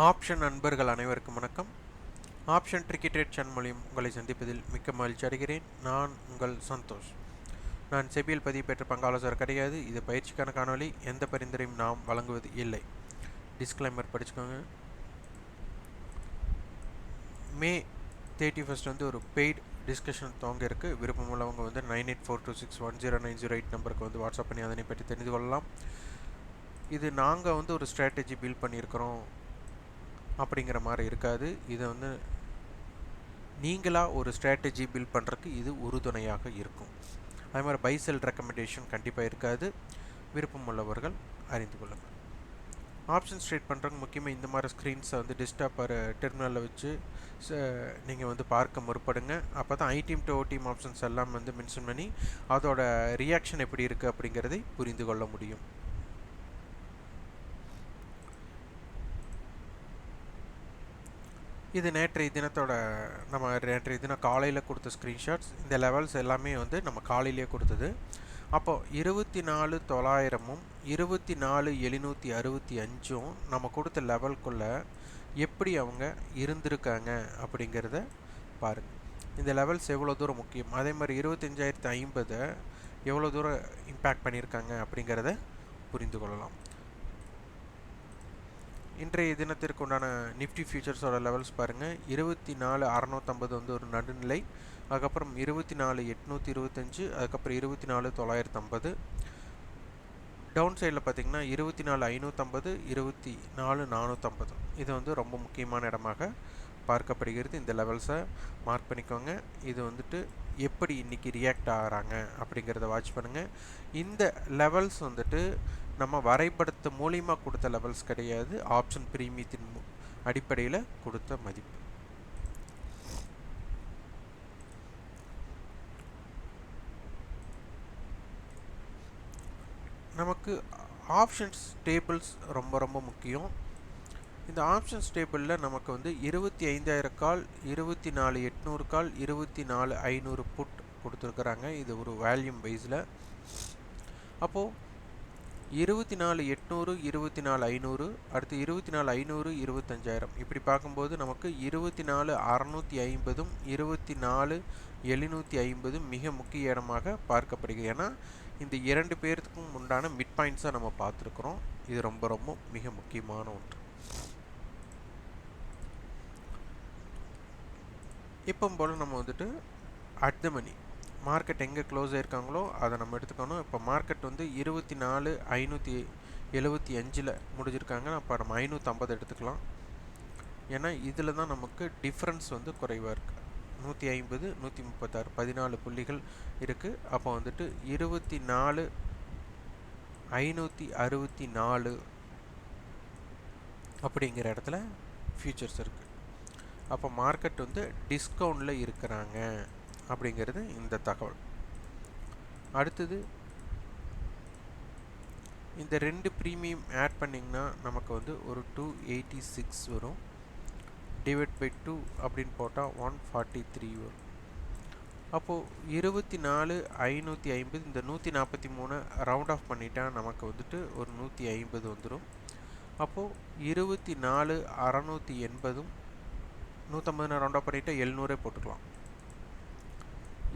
Option நண்பர்கள் அனைவருக்கும் வணக்கம். ஆப்ஷன் கிரிக்கெட் ரேட் சேனல் மூலியம் உங்களை சந்திப்பதில் மிக்க மகிழ்ச்சி அடைகிறேன். நான் உங்கள் சந்தோஷ். நான் செபியில் பதிவு பெற்ற பங்காலோசர் கிடையாது. இது பயிற்சிக்கான காணொலி எந்த பரிந்துரையும் நாம் வழங்குவது இல்லை. டிஸ்க்ளைமர் படிச்சுக்கோங்க. மே தேர்ட்டி ஃபஸ்ட் வந்து ஒரு பெய்ட் டிஸ்கஷன் தோங்க இருக்குது விருப்பம் உள்ளவங்க வந்து nine eight four two six one zero nine zero eight நம்பருக்கு வந்து வாட்ஸ்அப் பண்ணி அதனை பற்றி தெரிந்து கொள்ளலாம். இது நாங்கள் வந்து ஒரு ஸ்ட்ராட்டஜி பில்ட் பண்ணியிருக்கிறோம். அப்படிங்கிற மாதிரி இருக்காது. இதை வந்து நீங்களாக ஒரு ஸ்ட்ராட்டஜி பில்ட் பண்ணுறதுக்கு இது உறுதுணையாக இருக்கும். அதே மாதிரி பைசெல் ரெக்கமெண்டேஷன் கண்டிப்பாக இருக்காது. விருப்பம் உள்ளவர்கள் அறிந்து கொள்ளுங்கள். ஆப்ஷன்ஸ் ட்ரேட் பண்ணுறவங்க முக்கியமாக இந்த மாதிரி ஸ்க்ரீன்ஸை வந்து டெஸ்க்டாப் டெர்மினலில் வச்சு நீங்கள் வந்து பார்க்க முற்படுங்க. அப்போ தான் ஐடீம் டு ஓடிஎம் ஆப்ஷன்ஸ் எல்லாம் வந்து மென்ஷன் பண்ணி அதோட ரியாக்ஷன் எப்படி இருக்குது அப்படிங்கிறதை புரிந்து கொள்ள முடியும். இது நேற்றைய தினத்தோட நம்ம நேற்றைய தினம் காலையில் கொடுத்த ஸ்க்ரீன்ஷாட்ஸ் இந்த லெவல்ஸ் எல்லாமே வந்து நம்ம காலையிலேயே கொடுத்தது. அப்போது இருபத்தி நாலு தொள்ளாயிரமும் இருபத்தி நாலு எழுநூற்றி அறுபத்தி அஞ்சும் நம்ம கொடுத்த லெவல்குள்ளே எப்படி அவங்க இருந்திருக்காங்க அப்படிங்கிறத பாருங்கள் இந்த லெவல்ஸ் எவ்வளோ தூரம் முக்கியம்? அதே மாதிரி இருபத்தஞ்சாயிரத்து ஐம்பதை எவ்வளோ தூரம் இம்பேக்ட் பண்ணியிருக்காங்க அப்படிங்கிறத புரிந்து கொள்ளலாம். இன்றைய தினத்திற்கு உண்டான நிஃப்டி ஃபியூச்சர்ஸோட லெவல்ஸ் பாருங்கள் இருபத்தி நாலு அறநூற்றம்பது வந்து ஒரு நடுநிலை அதுக்கப்புறம் இருபத்தி நாலு எட்நூற்றி இருபத்தஞ்சு அதுக்கப்புறம் இருபத்தி நாலு தொள்ளாயிரத்து ஐம்பது டவுன் சைடில் பார்த்திங்கன்னா இருபத்தி நாலு ஐநூற்றம்பது இருபத்தி நாலு நானூற்றம்பது இது வந்து ரொம்ப முக்கியமான இடமாக பார்க்கப்படுகிறது. இந்த லெவல்ஸை மார்க் பண்ணிக்கோங்க. இது வந்துட்டு எப்படி இன்றைக்கி ரியாக்ட் ஆகிறாங்க அப்படிங்கிறத வாட்ச் பண்ணுங்கள் இந்த லெவல்ஸ் வந்துட்டு நம்ம வரைபடத்து மூலியமாக கொடுத்த லெவல்ஸ் கிடையாது. ஆப்ஷன் பிரீமியத்தின் அடிப்படையில் கொடுத்த மதிப்பு. நமக்கு ஆப்ஷன்ஸ் டேபிள்ஸ் ரொம்ப ரொம்ப முக்கியம். இந்த ஆப்ஷன்ஸ் டேபிளில் நமக்கு வந்து இருபத்தி ஐந்தாயிரம் கால் இருபத்தி நாலு எட்நூறு கால் இருபத்தி நாலு ஐநூறு புட் கொடுத்துருக்குறாங்க. இது ஒரு வேல்யூம் வைஸில் அப்போது இருபத்தி நாலு எட்நூறு இருபத்தி நாலு ஐநூறு அடுத்து இருபத்தி நாலு ஐநூறு இருபத்தஞ்சாயிரம். இப்படி பார்க்கும்போது நமக்கு இருபத்தி நாலு அறநூற்றி ஐம்பதும் இருபத்தி நாலு எழுநூற்றி ஐம்பதும் மிக முக்கிய இடமாக பார்க்கப்படுகிறது. ஏன்னா இந்த இரண்டு பேர்த்துக்கும் உண்டான மிட் பாயிண்ட்ஸாக நம்ம பார்த்துருக்குறோம். இது ரொம்ப ரொம்ப மிக முக்கியமான ஒன்று. இப்போ போல் நம்ம வந்துட்டு அட் த மணி மார்க்கெட் எங்கே க்ளோஸ் ஆயிருக்காங்களோ அதை நம்ம எடுத்துக்கணும். இப்போ மார்க்கெட் வந்து இருபத்தி நாலு ஐநூற்றி எழுபத்தி அஞ்சில் முடிஞ்சிருக்காங்க. அப்போ நம்ம ஐநூற்றம்பது எடுத்துக்கலாம். ஏன்னா இதில் தான் நமக்கு டிஃப்ரென்ஸ் வந்து குறைவாக இருக்குது நூற்றி ஐம்பது நூற்றி முப்பத்தாறு பதினாலு புள்ளிகள் இருக்குது அப்போ வந்துட்டு இருபத்தி நாலு ஐநூற்றி அறுபத்தி நாலு அப்படிங்கிற இடத்துல ஃபியூச்சர்ஸ் இருக்குது அப்போ மார்க்கெட் வந்து டிஸ்கவுண்டில் இருக்கிறாங்க. அப்படிங்கிறது இந்த தகவல். அடுத்தது இந்த ரெண்டு ப்ரீமியம் ஆட் பண்ணிங்கன்னா நமக்கு வந்து ஒரு டூ எயிட்டி சிக்ஸ் வரும். டிவைட் பை டூ அப்படின்னு போட்டால் ஒன் ஃபார்ட்டி த்ரீ வரும். அப்போது இருபத்தி நாலு ஐநூற்றி ஐம்பது இந்த நூற்றி நாற்பத்தி மூணு ரவுண்ட் ஆஃப் பண்ணிட்டால் நமக்கு வந்துட்டு ஒரு நூற்றி ஐம்பது வந்துடும் அப்போது இருபத்தி நாலு அறநூற்றி எண்பதும் நூற்றம்பது ரவுண்ட் ஆஃப் பண்ணிவிட்டு எழுநூறே போட்டுக்கலாம்.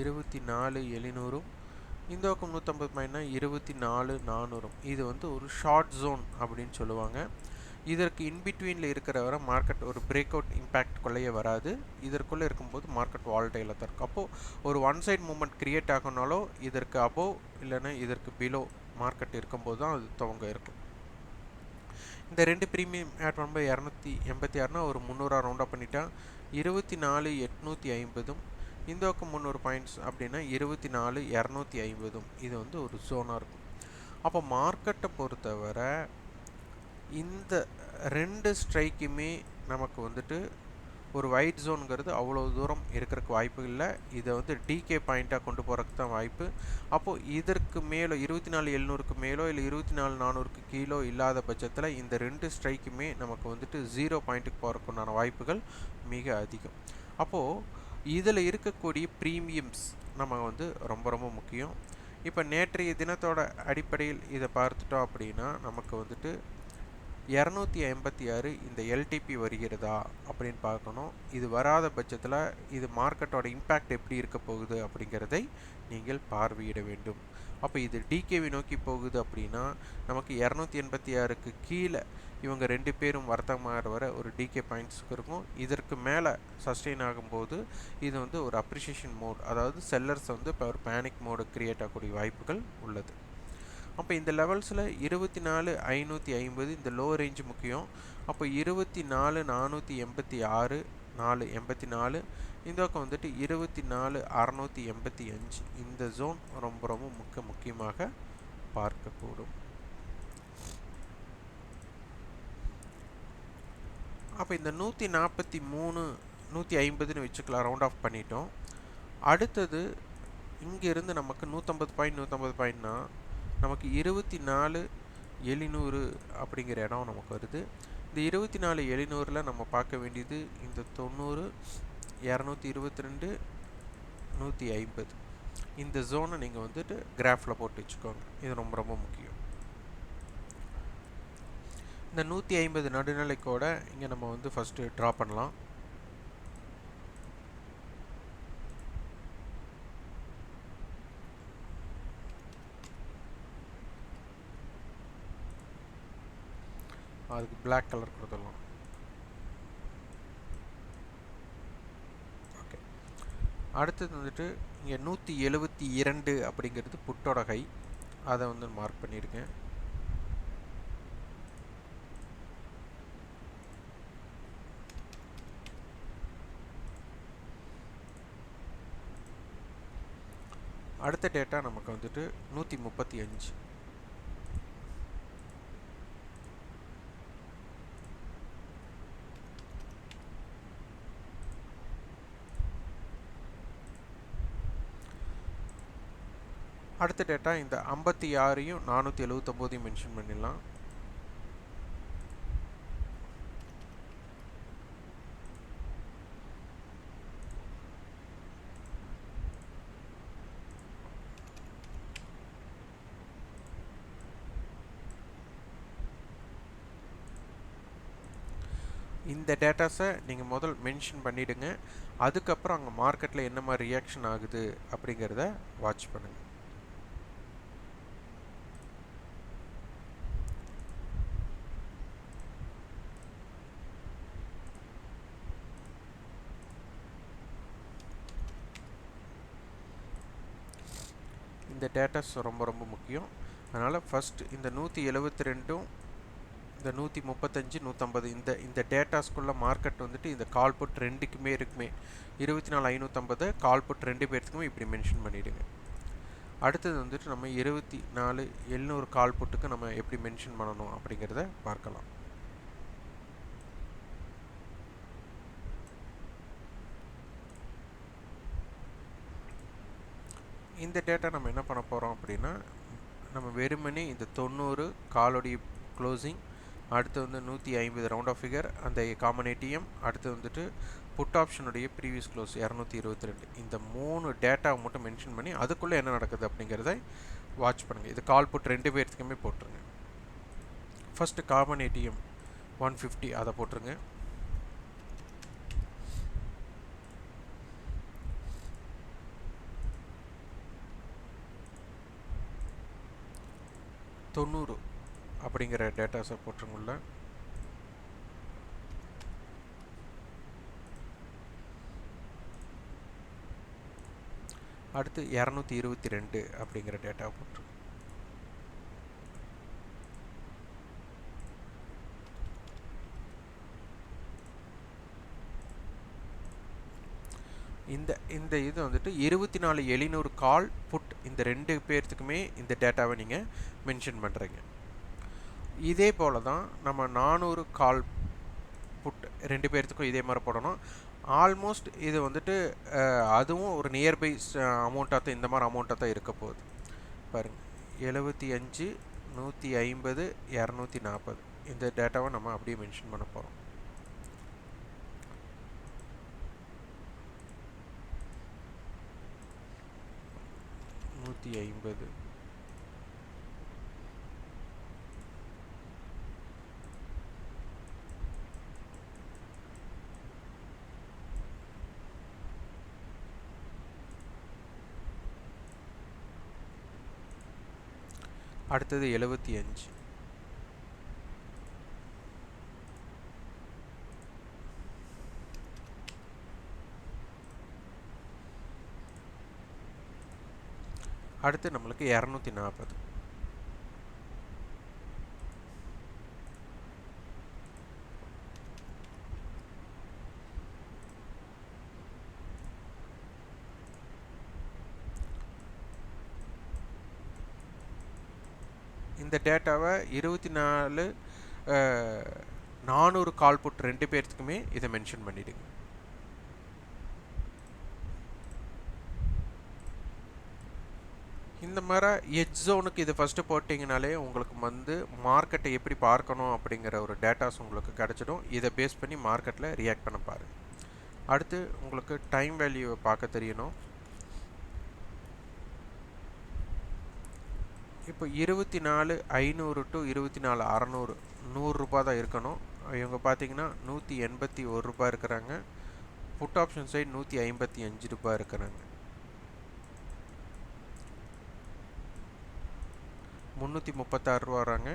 இருபத்தி நாலு எழுநூறும் இந்த பக்கம் நூற்றம்பது மைனா இருபத்தி நாலு நானூறும். இது வந்து ஒரு ஷார்ட் ஜோன் அப்படின்னு சொல்லுவாங்க. இதற்கு இன்பிட்வீனில் இருக்கிற வரை மார்க்கெட் ஒரு பிரேக் அவுட் இம்பேக்ட் கொள்ளையே வராது. இதற்குள்ளே இருக்கும்போது மார்க்கெட் வால்டையில் தான் இருக்கும். அப்போது ஒரு ஒன் சைட் மூமெண்ட் க்ரியேட் ஆகணுனாலோ இதற்கு அபோவ் இல்லைன்னா இதற்கு பிலோ மார்க்கெட் இருக்கும்போது தான் அது துவங்க இருக்கும். இந்த ரெண்டு ப்ரீமியம் ஆட் பண்ணும்போது இரநூத்தி எண்பத்தி ஆறுனா ஒரு முந்நூறுவா ரவுண்டாக பண்ணிட்டா இருபத்தி நாலு எட்நூற்றி ஐம்பதும் இந்த பக்கம் முந்நூறு பாயிண்ட்ஸ் அப்படின்னா இருபத்தி நாலு இரநூத்தி ஐம்பதும். இது வந்து ஒரு ஜோனாக இருக்கும். அப்போ மார்க்கெட்டை பொறுத்தவரை இந்த ரெண்டு ஸ்ட்ரைக்குமே நமக்கு வந்துட்டு ஒரு ஒயிட் ஜோனுங்கிறது அவ்வளோ தூரம் இருக்கிறதுக்கு வாய்ப்பு இல்லை. இதை வந்து டிகே பாயிண்ட்டாக கொண்டு போகிறதுக்கு தான் வாய்ப்பு. அப்போது இதற்கு மேலோ இருபத்தி நாலு எழுநூறுக்கு மேலோ இல்லை இருபத்தி நாலு நானூறுக்கு கீழோ இல்லாத பட்சத்தில் இந்த ரெண்டு ஸ்ட்ரைக்குமே நமக்கு வந்துட்டு ஜீரோ பாயிண்ட்டுக்கு போகிறதுக்குண்டான வாய்ப்புகள் மிக அதிகம். அப்போது இதில் இருக்கக்கூடிய ப்ரீமியம்ஸ் நம்ம வந்து ரொம்ப ரொம்ப முக்கியம். இப்போ நேற்றைய தினத்தோட அடிப்படையில் இதை பார்த்துட்டோம் அப்படின்னா நமக்கு வந்துட்டு இரநூத்தி ஐம்பத்தி ஆறு இந்த எல்டிபி வருகிறதா அப்படின்னு பார்க்கணும். இது வராத பட்சத்தில் இது மார்க்கெட்டோட இம்பேக்ட் எப்படி இருக்க போகுது அப்படிங்கிறதை நீங்கள் பார்வையிட வேண்டும். அப்போ இது டிகேவி நோக்கி போகுது அப்படின்னா நமக்கு இரநூத்தி எண்பத்தி ஆறுக்கு கீழே இவங்க ரெண்டு பேரும் வர்த்தகமாக வர ஒரு டிகே பாயிண்ட்ஸுக்கு இருக்கும். இதற்கு மேலே சஸ்டெயின் ஆகும்போது இது வந்து ஒரு அப்ரிஷியேஷன் மோட் அதாவது செல்லர்ஸ் வந்து இப்போ ஒரு பேனிக் மோடு கிரியேட் ஆகக்கூடிய வாய்ப்புகள் உள்ளது. அப்போ இந்த லெவல்ஸில் இருபத்தி நாலு ஐநூற்றி ஐம்பது இந்த லோ ரேஞ்ச் முக்கியம். அப்போ இருபத்தி நாலு நானூற்றி எண்பத்தி ஆறு நாலு எண்பத்தி நாலு இந்த பக்கம் வந்துட்டு இருபத்தி நாலு அறநூற்றி எண்பத்தி அஞ்சு. இந்த ஜோன் ரொம்ப ரொம்ப முக்கிய முக்கியமாக பார்க்கக்கூடும். அப்போ இந்த நூற்றி நாற்பத்தி மூணு நூற்றி ஐம்பதுன்னு வச்சுக்கலாம் ரவுண்ட் ஆஃப் பண்ணிட்டோம். அடுத்தது இங்கேருந்து நமக்கு நூற்றம்பது பாயிண்ட் நூற்றம்பது பாயிண்ட்னா நமக்கு இருபத்தி நாலு எழுநூறு அப்படிங்கிற இடம் நமக்கு வருது. இந்த இருபத்தி நாலு எழுநூறில் நம்ம பார்க்க வேண்டியது இந்த தொண்ணூறு இரநூத்தி இருபத்தி ரெண்டு நூற்றி ஐம்பது. இந்த ஜோனை நீங்கள் வந்துட்டு கிராஃபில் போட்டு வச்சுக்கோங்க. இது ரொம்ப ரொம்ப முக்கியம். இந்த நூற்றி ஐம்பது நடுநிலைக்கோட இங்கே நம்ம வந்து ஃபஸ்ட்டு ட்ரா பண்ணலாம். அதுக்கு பிளாக் கலர் கொடுத்துடலாம். ஓகே அடுத்தது வந்துட்டு இங்கே நூற்றி எழுபத்தி இரண்டு அப்படிங்கிறது புட்டோட கை அதை வந்து மார்க் பண்ணியிருக்கேன் அடுத்த டேட்டா நமக்கு வந்துட்டு நூற்றி முப்பத்தி அஞ்சு அடுத்த டேட்டா இந்த ஐம்பத்தி ஆறையும் நானூற்றி எழுவத்தொம்போதையும் மென்ஷன் பண்ணிடலாம். இந்த டேட்டாஸை நீங்கள் முதல் மென்ஷன் பண்ணிவிடுங்க அதுக்கப்புறம் அங்கே மார்க்கெட்டில் என்ன மாதிரி ரியாக்ஷன் ஆகுது அப்படிங்கிறத வாட்ச் பண்ணுங்கள் இந்த டேட்டாஸ் ரொம்ப ரொம்ப முக்கியம். அதனால் ஃபஸ்ட் இந்த நூற்றி எழுபத்தி ரெண்டும் இந்த நூற்றி முப்பத்தஞ்சு நூற்றம்பது இந்த இந்த டேட்டாஸ்குள்ளே மார்க்கெட் வந்துட்டு இந்த கால் புட் ரெண்டுக்குமே இருக்குமே. இருபத்தி நாலு ஐநூற்றம்பது கால் புட் ரெண்டு பேர்த்துக்குமே இப்படி மென்ஷன் பண்ணிவிடுங்க அடுத்தது வந்துட்டு நம்ம இருபத்தி நாலு எழுநூறு கால் புட்டுக்கு நம்ம எப்படி மென்ஷன் பண்ணணும் அப்படிங்கிறத பார்க்கலாம். இந்த டேட்டா நம்ம என்ன பண்ண போகிறோம் அப்படின்னா நம்ம வெறுமனே இந்த தொண்ணூறு காலோடைய க்ளோசிங் அடுத்து வந்து நூற்றி ஐம்பது ரவுண்ட் ஆஃப் ஃபிகர் அந்த காமன் ஏடிஎம் அடுத்து வந்துட்டு புட் ஆப்ஷனுடைய ப்ரீவியஸ் க்ளோஸ் இரநூத்தி இருபத்தி ரெண்டு. இந்த மூணு டேட்டாவை மட்டும் மென்ஷன் பண்ணி அதுக்குள்ளே என்ன நடக்குது அப்படிங்கிறத வாட்ச் பண்ணுங்கள் இது கால் புட் ரெண்டு பேர்த்துக்குமே போட்டுருங்க. First common ATM one fifty அதை போட்டுருங்க. தொண்ணூறு. அப்படிங்கிற டேட்டாஸை போட்டுருங்குள்ள அடுத்து இரநூத்தி இருபத்தி ரெண்டு அப்படிங்கிற டேட்டா போட்டுரு இந்த இந்த இது வந்துட்டு இருபத்தி நாலு எழுநூறு கால் புட் இந்த ரெண்டு பேர்த்துக்குமே இந்த டேட்டாவை நீங்கள் மென்ஷன் பண்ணுறீங்க இதே போல் தான் நம்ம நானூறு கால் புட் ரெண்டு பேர்த்துக்கும் இதே மாதிரி போடணும். ஆல்மோஸ்ட் இது வந்துட்டு அதுவும் ஒரு நியர்பை அமௌண்ட்டாக தான் இந்த மாதிரி அமௌண்ட்டாக தான் இருக்க போகுது. பாருங்கள் எழுபத்தி அஞ்சு நூற்றி ஐம்பது இரநூத்தி நாற்பது. இந்த டேட்டாவை நம்ம அப்படியே மென்ஷன் பண்ண போகிறோம் நூற்றி ஐம்பது. அடுத்தது எழுபத்தி அஞ்சு. அடுத்து நம்மளுக்கு இரநூத்தி நாற்பது. இந்த டேட்டாவை இருபத்தி நாலு நானூறு கால் புட் ரெண்டு பேர்த்துக்குமே இதை மென்ஷன் பண்ணிடுங்க இந்த மாதிரி எஜ் ஜோனுக்கு இது ஃபஸ்ட்டு போட்டிங்கனாலே உங்களுக்கு வந்து மார்க்கெட்டை எப்படி பார்க்கணும் அப்படிங்கிற ஒரு டேட்டாஸ் உங்களுக்கு கிடச்சிடும். இதை பேஸ் பண்ணி மார்க்கெட்டில் ரியாக்ட் பண்ண பாருங்கள் அடுத்து உங்களுக்கு டைம் வேல்யூவை பார்க்க தெரியணும். இப்போ இருபத்தி நாலு ஐநூறு டு இருபத்தி நாலு அறநூறு நூறுரூபா தான் இருக்கணும். இவங்க பார்த்தீங்கன்னா நூற்றி எண்பத்தி ஒரு ரூபா இருக்கிறாங்க. புட் ஆப்ஷன் சைடு நூற்றி ஐம்பத்தி அஞ்சு ரூபாய் இருக்கிறாங்க. முந்நூற்றி முப்பத்தாறு ரூபா வராங்க.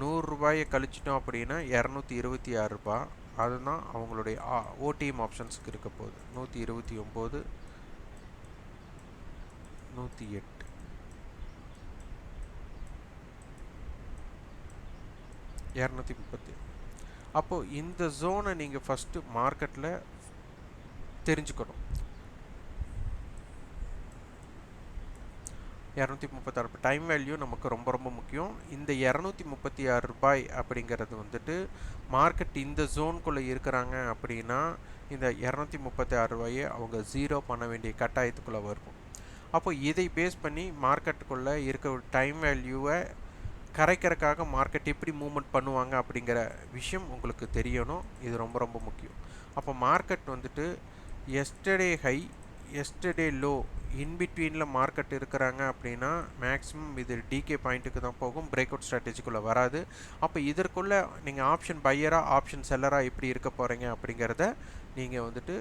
நூறுரூபாயை கழிச்சிட்டோம் அப்படின்னா இரநூத்தி இருபத்தி ஆறு ரூபா அதுதான் அவங்களுடைய ஓடிஎம் ஆப்ஷன்ஸுக்கு இருக்க போகுது. நூற்றி இருபத்தி ஒம்பது நூற்றி எட்டு. இரநூத்தி முப்பத்தி. அப்போது இந்த ஜோனை நீங்கள் ஃபஸ்ட்டு மார்க்கெட்டில் தெரிஞ்சுக்கணும். இரநூத்தி முப்பத்தாறு. டைம் வேல்யூ நமக்கு ரொம்ப ரொம்ப முக்கியம். இந்த இரநூத்தி முப்பத்தி ஆறு ரூபாய் அப்படிங்கிறது வந்துட்டு மார்க்கெட் இந்த ஜோனுக்குள்ளே இருக்கிறாங்க அப்படின்னா இந்த இரநூத்தி முப்பத்தி ஆறு ரூபாயை அவங்க ஜீரோ பண்ண வேண்டிய கட்டாயத்துக்குள்ளே வரும். அப்போ இதை பேஸ் பண்ணி மார்க்கெட்டுக்குள்ளே இருக்க டைம் வேல்யூவை கரைக்கிறதுக்காக மார்க்கெட் எப்படி மூவ்மெண்ட் பண்ணுவாங்க அப்படிங்கிற விஷயம் உங்களுக்கு தெரியணும். இது ரொம்ப ரொம்ப முக்கியம். அப்போ மார்க்கெட் வந்துட்டு எஸ்டர்டே ஹை எஸ்டர்டே லோ இன்பிட்வீனில் மார்க்கெட் இருக்கிறாங்க அப்படின்னா மேக்ஸிமம் இது டிகே பாயிண்ட்டுக்கு தான் போகும். பிரேக் அவுட் ஸ்ட்ராட்டஜிக்குள்ளே வராது. அப்போ இதற்குள்ளே நீங்கள் ஆப்ஷன் பையராக ஆப்ஷன் செல்லராக எப்படி இருக்க போகிறீங்க அப்படிங்கிறத நீங்கள் வந்துட்டு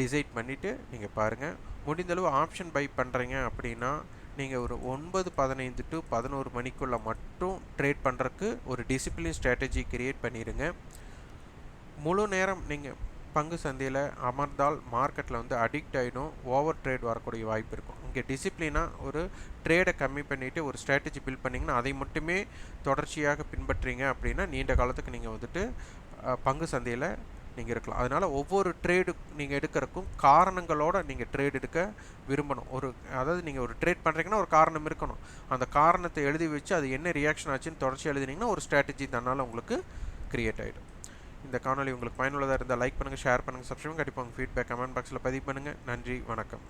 டிசைட் பண்ணிவிட்டு நீங்கள் பாருங்கள் முடிந்தளவு ஆப்ஷன் பை பண்ணுறீங்க அப்படின்னா நீங்கள் ஒரு ஒன்பது பதினைந்து டு பதினோரு மணிக்குள்ளே மட்டும் ட்ரேட் பண்ணுறக்கு ஒரு டிசிப்ளின் ஸ்ட்ராட்டஜி க்ரியேட் பண்ணிடுங்க முழு நேரம் நீங்கள் பங்கு சந்தையில் அமர்ந்தால் மார்க்கெட்டில் வந்து அடிக்ட் ஆகிடும் ஓவர் ட்ரேட் வரக்கூடிய வாய்ப்பு இருக்கும். இங்கே டிசிப்ளினாக ஒரு ட்ரேடை கம்மி பண்ணிவிட்டு ஒரு ஸ்ட்ராட்டஜி பில்ட் பண்ணிங்கன்னா அதை மட்டுமே தொடர்ச்சியாக பின்பற்றீங்க அப்படின்னா நீண்ட காலத்துக்கு நீங்கள் வந்துட்டு பங்கு சந்தையில் நீங்கள் இருக்கலாம். அதனால் ஒவ்வொரு ட்ரேடு நீங்கள் எடுக்கிறக்கும் காரணங்களோடு நீங்கள் ட்ரேட் எடுக்க விரும்பணும். ஒரு அதாவது நீங்கள் ஒரு ட்ரேட் பண்ணுறீங்கன்னா ஒரு காரணம் இருக்கணும். அந்த காரணத்தை எழுதி வச்சு அது என்ன ரியாக்ஷன் ஆச்சுன்னு தொடர்ச்சி எழுதினீங்கன்னா ஒரு ஸ்ட்ராட்டஜி தன்னால் உங்களுக்கு க்ரியேட் ஆகிடும் இந்த காணொலி உங்களுக்கு பயனுள்ளதாக இருந்தால் லைக் பண்ணுங்கள் ஷேர் பண்ணுங்கள் சப்ஸ்கிரைப் கண்டிப்பாக உங்கள் ஃபீட்பேக் கமெண்ட் பாக்ஸில் பதிவு பண்ணுங்கள் நன்றி வணக்கம்.